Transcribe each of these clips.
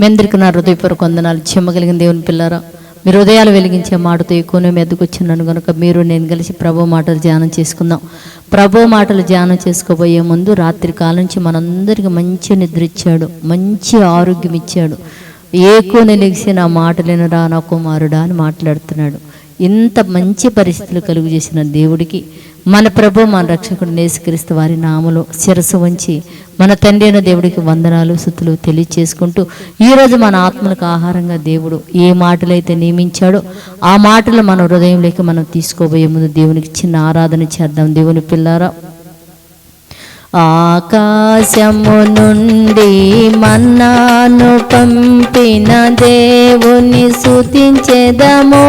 మీ అందరికీ నా హృదయపూర్వక వందనాలు. చెమ్మగలిగిన దేవుని పిల్లరా మీరు హృదయాలు వెలిగించే మాటతో ఎక్కువనే మెద్దకు వచ్చినాను కనుక మీరు నేను కలిసి ప్రభు మాటలు ధ్యానం చేసుకుందాం. ప్రభు మాటలు ధ్యానం చేసుకోబోయే ముందు రాత్రి కాలం నుంచి మనందరికీ మంచి నిద్ర ఇచ్చాడు మంచి ఆరోగ్యం ఇచ్చాడు. ఏకోని లెగిసి నా మాటలేనరా నా కుమారుడా అని మాట్లాడుతున్నాడు. ఇంత మంచి పరిస్థితులు కలుగు చేసిన దేవుడికి మన ప్రభు మన రక్షకుడు నేసుక్రీస్తు వారి నామలో శిరస్సు వంచి మన తండ్రి అయిన దేవుడికి వందనాలు సుతులు తెలియచేసుకుంటూ ఈరోజు మన ఆత్మలకు ఆహారంగా దేవుడు ఏ మాటలైతే నియమించాడో ఆ మాటలు మన హృదయంలోకి మనం తీసుకోబోయే ముందు దేవునికి చిన్న ఆరాధన చేద్దాం. దేవుని పిల్లారా ఆకాశము నుండి మన్నాను పంపిన దేవుని సుతించెదమో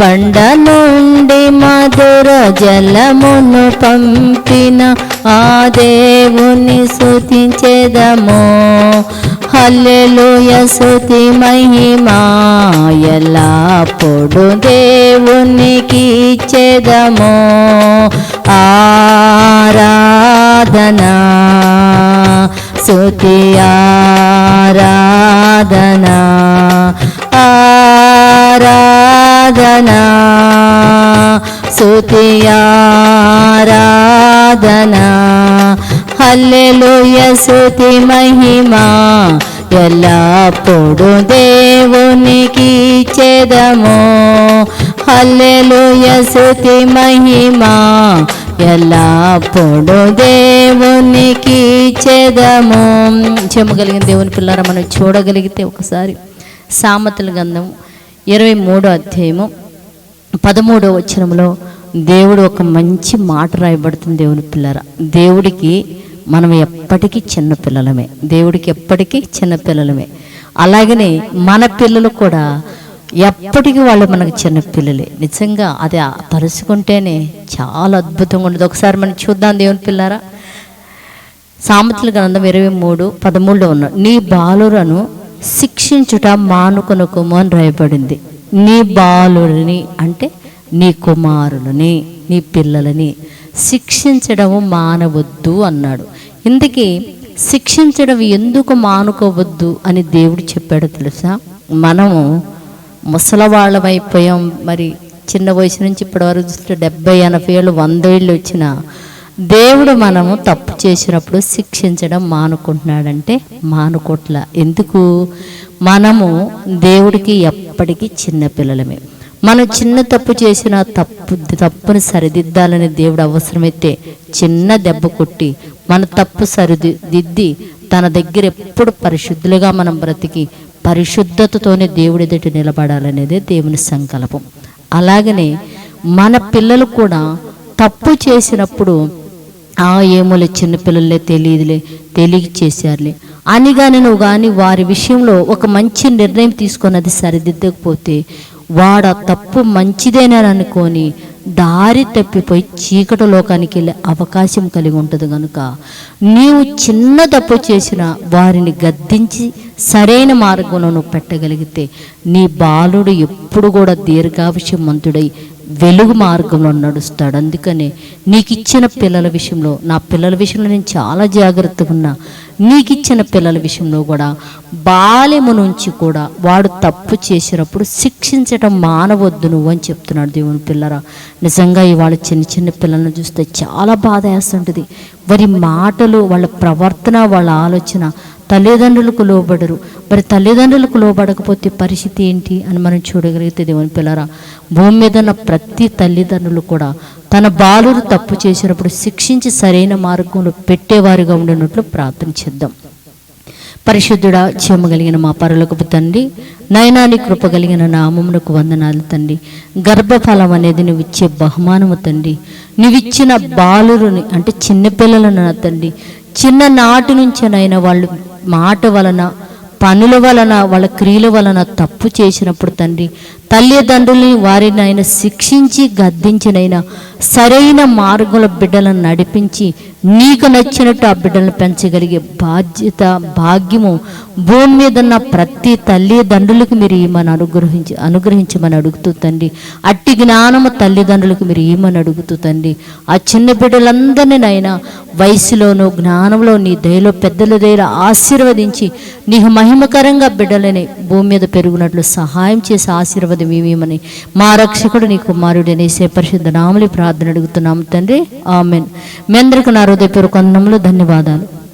బండ నుండి మధుర జలమును పంపిన ఆ దేవుని సుతించెదమో హల్లెలూయ సుతి మహిమా ఎల్లప్పుడు దేవునికి ఇచ్చెదమో. ఆరాధనా సుతి ఆరాధనా. ఆరాధనా సుతి హల్లెలూయ సుతి మహిమా ఎల్లప్పుడు దేవునికి చెదము హల్లెలూయ సుతి మహిమా ఎల్లప్పుడు దేవునికి చెదము చెమ్మగలిగిన దేవుని పిల్లర మనం చూడగలిగితే ఒకసారి సామతల గంధం ఇరవై మూడో అధ్యాయము పదమూడో వచనంలో దేవుడు ఒక మంచి మాట రాయబడుతుంది దేవుని పిల్లర. దేవుడికి మనం ఎప్పటికీ చిన్న పిల్లలమే. దేవుడికి ఎప్పటికీ చిన్న పిల్లలమే. అలాగనే మన పిల్లలు కూడా ఎప్పటికీ వాళ్ళు మనకు చిన్నపిల్లలే నిజంగా అది తలుసుకుంటేనే చాలా అద్భుతంగా ఉండదు. ఒకసారి మనం చూద్దాం దేవుని పిల్లారా. సామెతల గ్రంథం ఇరవై మూడు పదమూడులో ఉన్న నీ బాలురను శిక్షించుట మానుకొనకుము అని రాయబడింది. నీ బాలుడిని అంటే నీ కుమారులని నీ పిల్లలని శిక్షించడము మానవద్దు అన్నాడు. ఇందుకే శిక్షించడం ఎందుకు మానుకోవద్దు అని దేవుడు చెప్పాడు తెలుసా? మనము ముసలవాళ్ళమైపోయాం మరి చిన్న వయసు నుంచి ఇప్పటివరకు చూస్తే డెబ్బై ఎనభై ఏళ్ళు వంద ఏళ్ళు వచ్చిన దేవుడు మనము తప్పు చేసినప్పుడు శిక్షించడం మానుకుంటున్నాడంటే మానుకోట్ల. ఎందుకు? మనము దేవుడికి ఎప్పటికీ చిన్న పిల్లలమే. మనం చిన్న తప్పు చేసిన తప్పు తప్పుని సరిదిద్దాలని దేవుడు అవసరమైతే చిన్న దెబ్బ కొట్టి మన తప్పు సరిదిద్ది తన దగ్గర ఎప్పుడు పరిశుద్ధులుగా మనం బ్రతికి పరిశుద్ధతతోనే దేవుడి ఎదుటి నిలబడాలనేదే దేవుని సంకల్పం. అలాగనే మన పిల్లలు కూడా తప్పు చేసినప్పుడు ఏమోలే చిన్నపిల్లలే తెలియదులే తెలియ చేశారులే. అని కానీ నువ్వు కానీ వారి విషయంలో ఒక మంచి నిర్ణయం తీసుకొని అది సరిదిద్దకపోతే వాడు తప్పు మంచిదేనని అనుకొని దారి తప్పిపోయి చీకటి లోకానికి వెళ్ళే అవకాశం కలిగి ఉంటుంది కనుక నీవు చిన్న తప్పు చేసిన వారిని గద్దించి సరైన మార్గంలో నువ్వు పెట్టగలిగితే నీ బాలుడు ఎప్పుడు కూడా దీర్ఘావిషమంతుడై వెలుగు మార్గంలో నడుస్తాడు. అందుకనే నీకు ఇచ్చిన పిల్లల విషయంలో నా పిల్లల విషయంలో నేను చాలా జాగ్రత్తగా ఉన్నా. నీకు ఇచ్చిన పిల్లల విషయంలో కూడా బాల్యము నుంచి కూడా వాడు తప్పు చేసినప్పుడు శిక్షించడం మానవద్దు నువ్వు అని చెప్తున్నాడు దేవుని పిల్లరా. నిజంగా ఇవాళ చిన్న చిన్న పిల్లలను చూస్తే చాలా బాధ వేస్తుంటుంది. వారి మాటలు వాళ్ళ ప్రవర్తన వాళ్ళ ఆలోచన తల్లిదండ్రులకు లోబడరు. మరి తల్లిదండ్రులకు లోబడకపోతే పరిస్థితి ఏంటి అని మనం చూడగలిగితే దేవుని పిల్లరా భూమి మీద ఉన్న ప్రతి తల్లిదండ్రులు కూడా తన బాలురు తప్పు చేసినప్పుడు శిక్షించి సరైన మార్గంలో పెట్టేవారుగా ఉండినట్లు ప్రార్థన చేద్దాం. పరిశుద్ధుడా చేయగలిగిన మా పరులకు తండ్రి నయనాని కృప కలిగిన నామమునకు వందనాలు తండ్రి. గర్భఫలం అనేది నువ్వు ఇచ్చే బహుమానము తండ్రి. నువ్విచ్చిన బాలురుని అంటే చిన్నపిల్లలను తండ్రి చిన్ననాటి నుంచేనైనా వాళ్ళు మాట వలన పనుల వలన వాళ్ళ క్రియల వలన తప్పు చేసినప్పుడు తండ్రి తల్లిదండ్రుల్ని వారిని ఆయన శిక్షించి గద్దించినైనా సరైన మార్గంలో బిడ్డలను నడిపించి నీకు నచ్చినట్టు ఆ బిడ్డలను పెంచగలిగే బాధ్యత భాగ్యము భూమి మీద ఉన్న ప్రతి తల్లిదండ్రులకు మీరు ఏమని అనుగ్రహించి అనుగ్రహించమని అడుగుతూ తండ్రి. అట్టి జ్ఞానము తల్లిదండ్రులకు మీరు ఏమని అడుగుతూ తండ్రి. ఆ చిన్న బిడ్డలందరినీ నాయన వయసులోనూ జ్ఞానంలో నీ దయలో పెద్దల దగ్గర ఆశీర్వదించి నీకు మహిమకరంగా బిడ్డలని భూమి మీద పెరుగునట్లు సహాయం చేసి ఆశీర్వదం ఏమేమని మా రక్షకుడు నీ కుమారుడు అనేసే పరిశుద్ధ నామలి ప్రార్థన అడుగుతున్నాం తండ్రి. ఆమెన్. మీ అందరికీ నా హృదయపూర్వక వందనములు ధన్యవాదాలు.